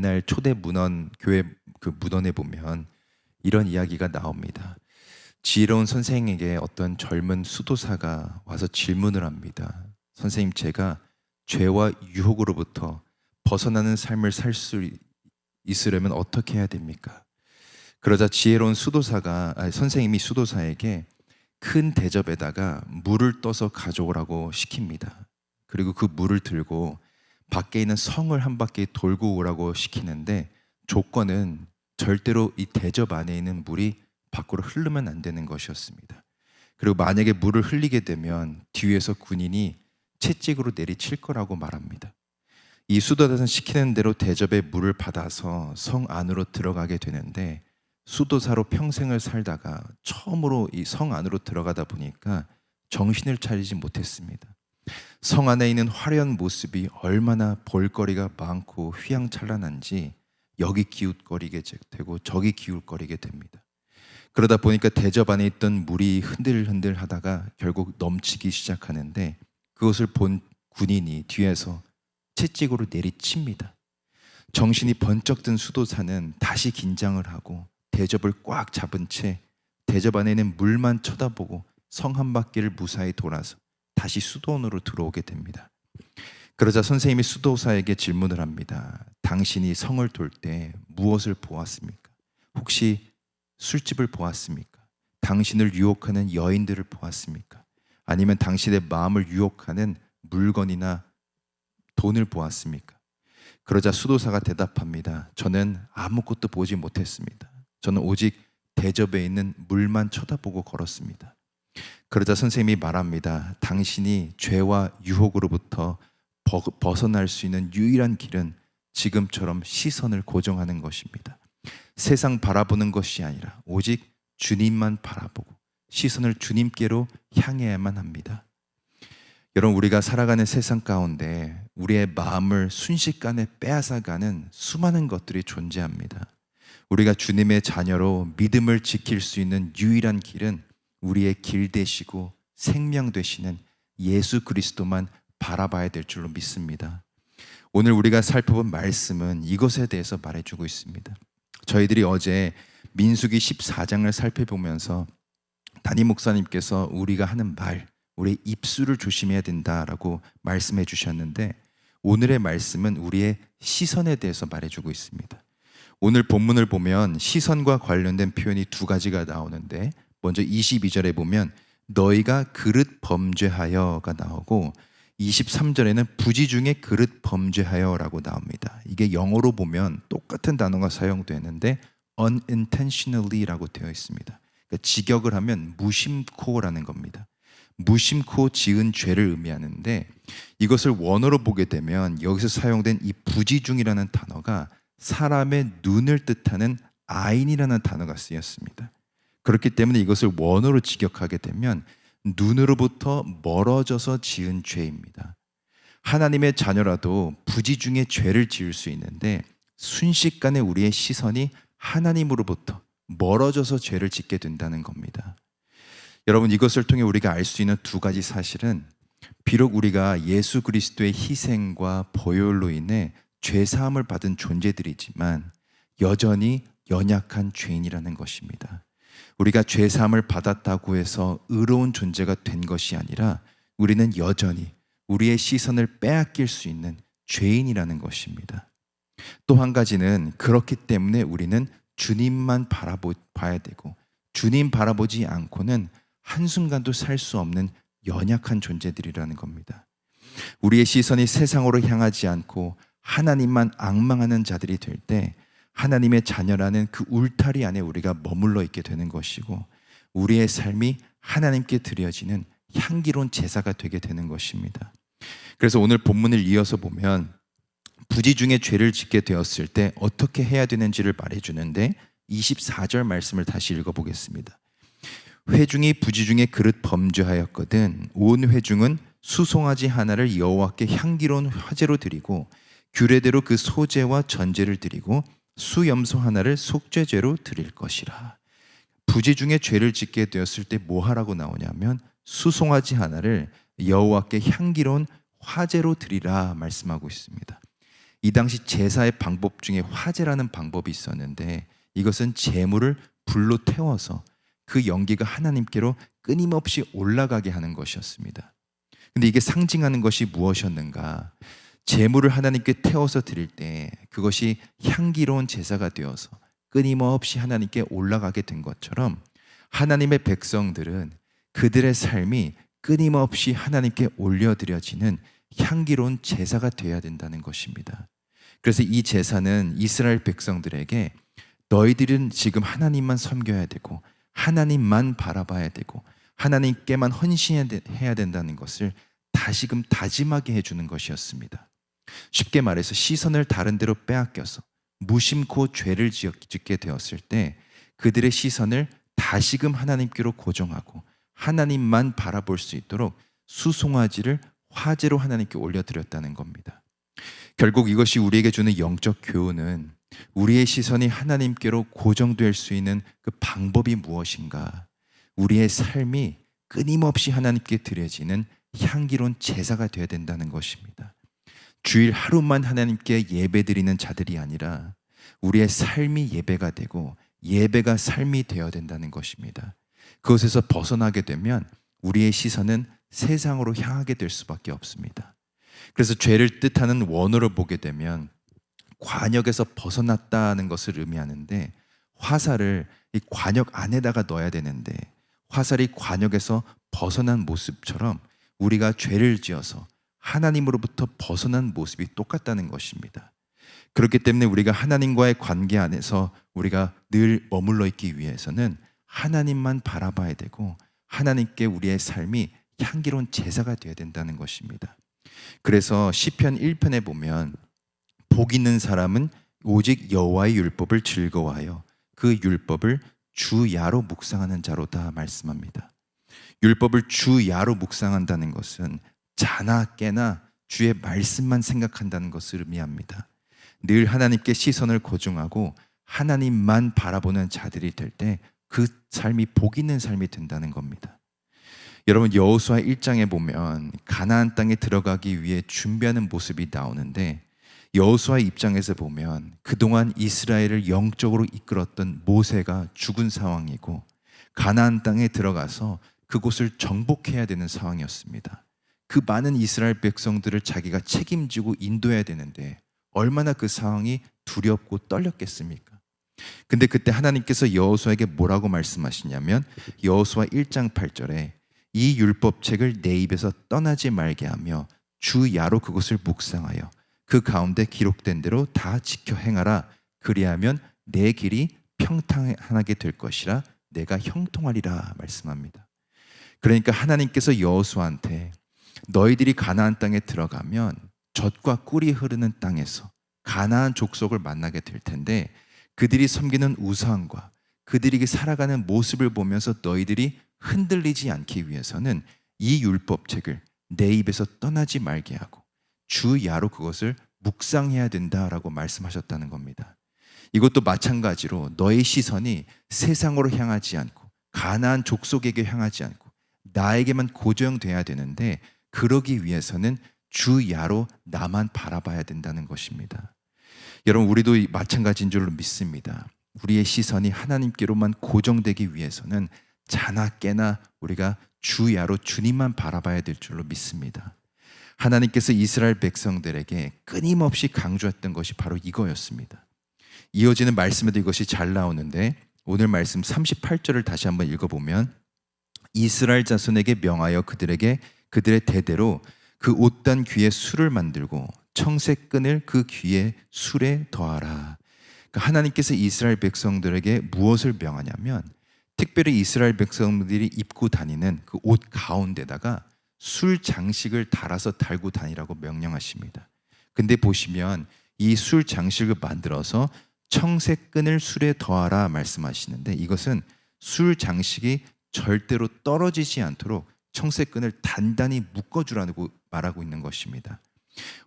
옛날 초대 문헌 교회 그 문헌에 보면 이런 이야기가 나옵니다. 지혜로운 선생에게 어떤 젊은 수도사가 와서 질문을 합니다. 선생님 제가 죄와 유혹으로부터 벗어나는 삶을 살 수 있으려면 어떻게 해야 됩니까? 그러자 지혜로운 수도사가 아니, 선생님이 수도사에게 큰 대접에다가 물을 떠서 가져오라고 시킵니다. 그리고 그 물을 들고 밖에 있는 성을 한 바퀴 돌고 오라고 시키는데 조건은 절대로 이 대접 안에 있는 물이 밖으로 흐르면 안 되는 것이었습니다. 그리고 만약에 물을 흘리게 되면 뒤에서 군인이 채찍으로 내리칠 거라고 말합니다. 이 수도사는 시키는 대로 대접의 물을 받아서 성 안으로 들어가게 되는데 수도사로 평생을 살다가 처음으로 이 성 안으로 들어가다 보니까 정신을 차리지 못했습니다. 성 안에 있는 화려한 모습이 얼마나 볼거리가 많고 휘황찬란한지 여기 기웃거리게 되고 저기 기웃거리게 됩니다. 그러다 보니까 대접 안에 있던 물이 흔들흔들 하다가 결국 넘치기 시작하는데 그것을 본 군인이 뒤에서 채찍으로 내리칩니다. 정신이 번쩍 든 수도사는 다시 긴장을 하고 대접을 꽉 잡은 채 대접 안에는 물만 쳐다보고 성 한 바퀴를 무사히 돌아서 다시 수도원으로 들어오게 됩니다. 그러자 선생님이 수도사에게 질문을 합니다. 당신이 성을 돌 때 무엇을 보았습니까? 혹시 술집을 보았습니까? 당신을 유혹하는 여인들을 보았습니까? 아니면 당신의 마음을 유혹하는 물건이나 돈을 보았습니까? 그러자 수도사가 대답합니다. 저는 아무것도 보지 못했습니다. 저는 오직 대접에 있는 물만 쳐다보고 걸었습니다. 그러자 선생님이 말합니다. 당신이 죄와 유혹으로부터 버- 벗어날 수 있는 유일한 길은 지금처럼 시선을 고정하는 것입니다. 세상 바라보는 것이 아니라 오직 주님만 바라보고 시선을 주님께로 향해야만 합니다. 여러분 우리가 살아가는 세상 가운데 우리의 마음을 순식간에 빼앗아가는 수많은 것들이 존재합니다. 우리가 주님의 자녀로 믿음을 지킬 수 있는 유일한 길은 우리의 길 되시고 생명 되시는 예수 그리스도만 바라봐야 될 줄로 믿습니다. 오늘 우리가 살펴본 말씀은 이것에 대해서 말해주고 있습니다. 저희들이 어제 민수기 14장을 살펴보면서 담임 목사님께서 우리가 하는 말, 우리의 입술을 조심해야 된다라고 말씀해 주셨는데 오늘의 말씀은 우리의 시선에 대해서 말해주고 있습니다. 오늘 본문을 보면 시선과 관련된 표현이 두 가지가 나오는데 먼저 22절에 보면 너희가 그릇 범죄하여가 나오고 23절에는 부지 중에 그릇 범죄하여라고 나옵니다. 이게 영어로 보면 똑같은 단어가 사용되는데 unintentionally라고 되어 있습니다. 그러니까 직역을 하면 무심코라는 겁니다. 무심코 지은 죄를 의미하는데 이것을 원어로 보게 되면 여기서 사용된 이 부지중이라는 단어가 사람의 눈을 뜻하는 아인이라는 단어가 쓰였습니다. 그렇기 때문에 이것을 원어로 직역하게 되면 눈으로부터 멀어져서 지은 죄입니다. 하나님의 자녀라도 부지 중에 죄를 지을 수 있는데 순식간에 우리의 시선이 하나님으로부터 멀어져서 죄를 짓게 된다는 겁니다. 여러분 이것을 통해 우리가 알 수 있는 두 가지 사실은 비록 우리가 예수 그리스도의 희생과 보혈로 인해 죄 사함을 받은 존재들이지만 여전히 연약한 죄인이라는 것입니다. 우리가 죄 사함을 받았다고 해서 의로운 존재가 된 것이 아니라 우리는 여전히 우리의 시선을 빼앗길 수 있는 죄인이라는 것입니다. 또 한 가지는 그렇기 때문에 우리는 주님만 바라봐야 되고 주님 바라보지 않고는 한순간도 살 수 없는 연약한 존재들이라는 겁니다. 우리의 시선이 세상으로 향하지 않고 하나님만 악망하는 자들이 될 때 하나님의 자녀라는 그 울타리 안에 우리가 머물러 있게 되는 것이고 우리의 삶이 하나님께 드려지는 향기로운 제사가 되게 되는 것입니다. 그래서 오늘 본문을 이어서 보면 부지 중에 죄를 짓게 되었을 때 어떻게 해야 되는지를 말해주는데 24절 말씀을 다시 읽어보겠습니다. 회중이 부지 중에 그릇 범죄하였거든 온 회중은 수송아지 하나를 여호와께 향기로운 화제로 드리고 규례대로 그 소제와 전제를 드리고 수염소 하나를 속죄제로 드릴 것이라. 부지 중에 죄를 짓게 되었을 때 뭐 하라고 나오냐면 수송아지 하나를 여호와께 향기로운 화제로 드리라 말씀하고 있습니다. 이 당시 제사의 방법 중에 화제라는 방법이 있었는데 이것은 재물을 불로 태워서 그 연기가 하나님께로 끊임없이 올라가게 하는 것이었습니다. 근데 이게 상징하는 것이 무엇이었는가? 재물을 하나님께 태워서 드릴 때 그것이 향기로운 제사가 되어서 끊임없이 하나님께 올라가게 된 것처럼 하나님의 백성들은 그들의 삶이 끊임없이 하나님께 올려드려지는 향기로운 제사가 되어야 된다는 것입니다. 그래서 이 제사는 이스라엘 백성들에게 너희들은 지금 하나님만 섬겨야 되고 하나님만 바라봐야 되고 하나님께만 헌신해야 된다는 것을 다시금 다짐하게 해주는 것이었습니다. 쉽게 말해서 시선을 다른 데로 빼앗겨서 무심코 죄를 짓게 되었을 때 그들의 시선을 다시금 하나님께로 고정하고 하나님만 바라볼 수 있도록 수송아지를 화제로 하나님께 올려드렸다는 겁니다. 결국 이것이 우리에게 주는 영적 교훈은 우리의 시선이 하나님께로 고정될 수 있는 그 방법이 무엇인가? 우리의 삶이 끊임없이 하나님께 드려지는 향기로운 제사가 되어야 된다는 것입니다. 주일 하루만 하나님께 예배드리는 자들이 아니라 우리의 삶이 예배가 되고 예배가 삶이 되어야 된다는 것입니다. 그것에서 벗어나게 되면 우리의 시선은 세상으로 향하게 될 수밖에 없습니다. 그래서 죄를 뜻하는 원어를 보게 되면 관역에서 벗어났다는 것을 의미하는데 화살을 이 관역 안에다가 넣어야 되는데 화살이 관역에서 벗어난 모습처럼 우리가 죄를 지어서 하나님으로부터 벗어난 모습이 똑같다는 것입니다. 그렇기 때문에 우리가 하나님과의 관계 안에서 우리가 늘 머물러 있기 위해서는 하나님만 바라봐야 되고 하나님께 우리의 삶이 향기로운 제사가 되어야 된다는 것입니다. 그래서 시편 1편에 보면 복 있는 사람은 오직 여호와의 율법을 즐거워하여 그 율법을 주야로 묵상하는 자로다 말씀합니다. 율법을 주야로 묵상한다는 것은 자나 깨나 주의 말씀만 생각한다는 것을 의미합니다. 늘 하나님께 시선을 고정하고 하나님만 바라보는 자들이 될 때 그 삶이 복 있는 삶이 된다는 겁니다. 여러분 여호수아 1장에 보면 가나안 땅에 들어가기 위해 준비하는 모습이 나오는데 여호수아 입장에서 보면 그동안 이스라엘을 영적으로 이끌었던 모세가 죽은 상황이고 가나안 땅에 들어가서 그곳을 정복해야 되는 상황이었습니다. 그 많은 이스라엘 백성들을 자기가 책임지고 인도해야 되는데 얼마나 그 상황이 두렵고 떨렸겠습니까? 근데 그때 하나님께서 여호수아에게 뭐라고 말씀하시냐면 여호수아 1장 8절에 이 율법책을 내 입에서 떠나지 말게 하며 주 야로 그것을 묵상하여 그 가운데 기록된 대로 다 지켜 행하라 그리하면 내 길이 평탄하게 될 것이라 내가 형통하리라 말씀합니다. 그러니까 하나님께서 여호수아한테 너희들이 가나안 땅에 들어가면 젖과 꿀이 흐르는 땅에서 가나안 족속을 만나게 될 텐데 그들이 섬기는 우상과 그들이 살아가는 모습을 보면서 너희들이 흔들리지 않기 위해서는 이 율법책을 내 입에서 떠나지 말게 하고 주 야로 그것을 묵상해야 된다라고 말씀하셨다는 겁니다. 이것도 마찬가지로 너의 시선이 세상으로 향하지 않고 가나안 족속에게 향하지 않고 나에게만 고정돼야 되는데 그러기 위해서는 주 야로 나만 바라봐야 된다는 것입니다. 여러분 우리도 마찬가지인 줄로 믿습니다. 우리의 시선이 하나님께로만 고정되기 위해서는 자나 깨나 우리가 주야로 주님만 바라봐야 될 줄로 믿습니다. 하나님께서 이스라엘 백성들에게 끊임없이 강조했던 것이 바로 이거였습니다. 이어지는 말씀에도 이것이 잘 나오는데 오늘 말씀 38절을 다시 한번 읽어보면 이스라엘 자손에게 명하여 그들에게 그들의 대대로 그 옷단 귀에 술을 만들고 청색 끈을 그 귀에 술에 더하라. 그러니까 하나님께서 이스라엘 백성들에게 무엇을 명하냐면 특별히 이스라엘 백성들이 입고 다니는 그 옷 가운데다가 술 장식을 달아서 달고 다니라고 명령하십니다. 근데 보시면 이 술 장식을 만들어서 청색 끈을 술에 더하라 말씀하시는데 이것은 술 장식이 절대로 떨어지지 않도록 청색끈을 단단히 묶어주라고 말하고 있는 것입니다.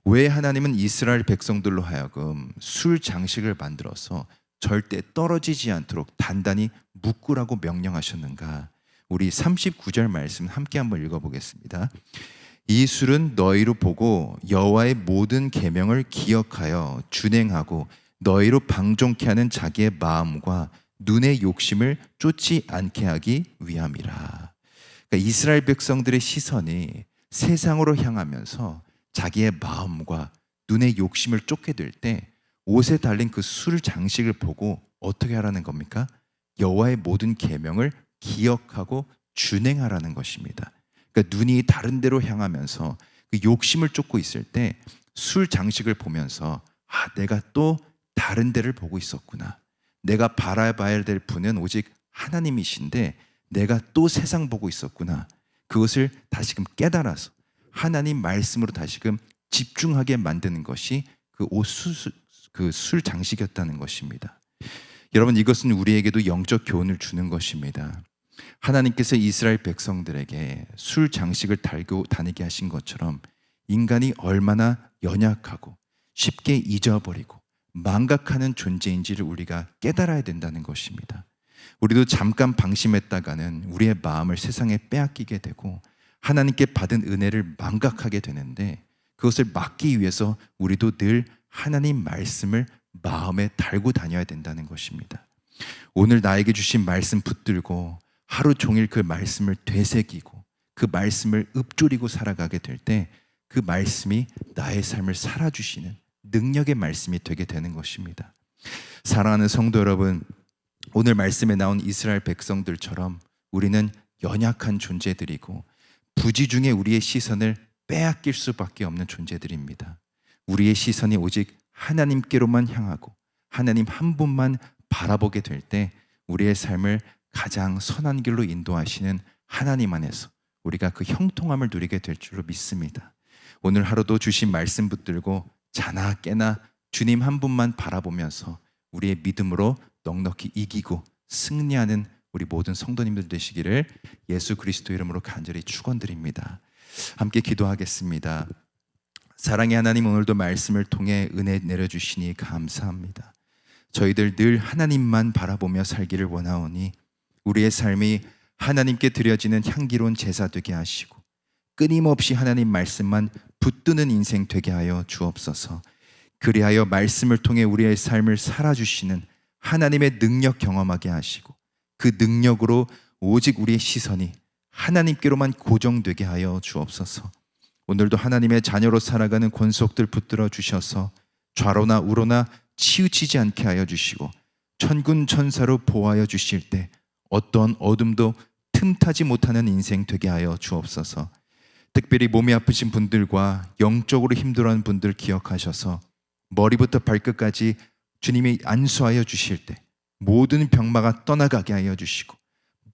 왜 하나님은 이스라엘 백성들로 하여금 술 장식을 만들어서 절대 떨어지지 않도록 단단히 묶으라고 명령하셨는가? 우리 39절 말씀 함께 한번 읽어보겠습니다. 이 술은 너희로 보고 여호와의 모든 계명을 기억하여 준행하고 너희로 방종케 하는 자기의 마음과 눈의 욕심을 쫓지 않게 하기 위함이라. 그러니까 이스라엘 백성들의 시선이 세상으로 향하면서 자기의 마음과 눈의 욕심을 쫓게 될 때 옷에 달린 그 술 장식을 보고 어떻게 하라는 겁니까? 여호와의 모든 계명을 기억하고 준행하라는 것입니다. 그러니까 눈이 다른 데로 향하면서 그 욕심을 쫓고 있을 때 술 장식을 보면서 아 내가 또 다른 데를 보고 있었구나. 내가 바라봐야 될 분은 오직 하나님이신데 내가 또 세상 보고 있었구나. 그것을 다시금 깨달아서 하나님 말씀으로 다시금 집중하게 만드는 것이 그 옷술 그 술 장식이었다는 것입니다. 여러분 이것은 우리에게도 영적 교훈을 주는 것입니다. 하나님께서 이스라엘 백성들에게 술 장식을 달고 다니게 하신 것처럼 인간이 얼마나 연약하고 쉽게 잊어버리고 망각하는 존재인지를 우리가 깨달아야 된다는 것입니다. 우리도 잠깐 방심했다가는 우리의 마음을 세상에 빼앗기게 되고 하나님께 받은 은혜를 망각하게 되는데 그것을 막기 위해서 우리도 늘 하나님 말씀을 마음에 달고 다녀야 된다는 것입니다. 오늘 나에게 주신 말씀 붙들고 하루 종일 그 말씀을 되새기고 그 말씀을 읊조리고 살아가게 될 때 그 말씀이 나의 삶을 살아주시는 능력의 말씀이 되게 되는 것입니다. 사랑하는 성도 여러분, 오늘 말씀에 나온 이스라엘 백성들처럼 우리는 연약한 존재들이고 부지 중에 우리의 시선을 빼앗길 수밖에 없는 존재들입니다. 우리의 시선이 오직 하나님께로만 향하고 하나님 한 분만 바라보게 될 때 우리의 삶을 가장 선한 길로 인도하시는 하나님 안에서 우리가 그 형통함을 누리게 될 줄로 믿습니다. 오늘 하루도 주신 말씀 붙들고 자나 깨나 주님 한 분만 바라보면서 우리의 믿음으로 넉넉히 이기고 승리하는 우리 모든 성도님들 되시기를 예수 그리스도 이름으로 간절히 축원드립니다. 함께 기도하겠습니다. 사랑의 하나님 오늘도 말씀을 통해 은혜 내려 주시니 감사합니다. 저희들 늘 하나님만 바라보며 살기를 원하오니 우리의 삶이 하나님께 드려지는 향기로운 제사 되게 하시고 끊임없이 하나님 말씀만 붙드는 인생 되게 하여 주옵소서. 그리하여 말씀을 통해 우리의 삶을 살아주시는 하나님의 능력 경험하게 하시고 그 능력으로 오직 우리의 시선이 하나님께로만 고정되게 하여 주옵소서. 오늘도 하나님의 자녀로 살아가는 권속들 붙들어 주셔서 좌로나 우로나 치우치지 않게 하여 주시고 천군 천사로 보호하여 주실 때 어떤 어둠도 틈타지 못하는 인생 되게 하여 주옵소서. 특별히 몸이 아프신 분들과 영적으로 힘들어하는 분들 기억하셔서 머리부터 발끝까지 주님이 안수하여 주실 때 모든 병마가 떠나가게 하여 주시고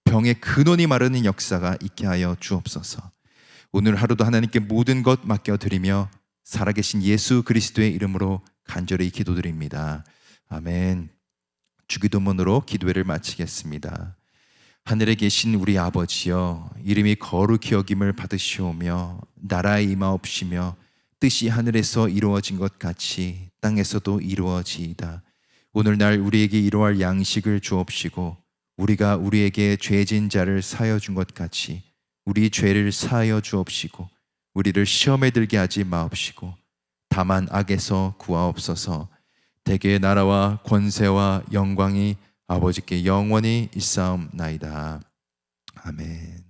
병의 근원이 마르는 역사가 있게 하여 주옵소서. 오늘 하루도 하나님께 모든 것 맡겨 드리며 살아계신 예수 그리스도의 이름으로 간절히 기도드립니다. 아멘. 주기도문으로 기도회를 마치겠습니다. 하늘에 계신 우리 아버지여 이름이 거룩히 여김을 받으시오며 나라의 임하옵시며 뜻이 하늘에서 이루어진 것 같이 땅에서도 이루어지이다. 오늘날 우리에게 이러할 양식을 주옵시고 우리가 우리에게 죄진 자를 사여 준 것 같이 우리 죄를 사하여 주옵시고 우리를 시험에 들게 하지 마옵시고 다만 악에서 구하옵소서 대개의 나라와 권세와 영광이 아버지께 영원히 있사옵나이다.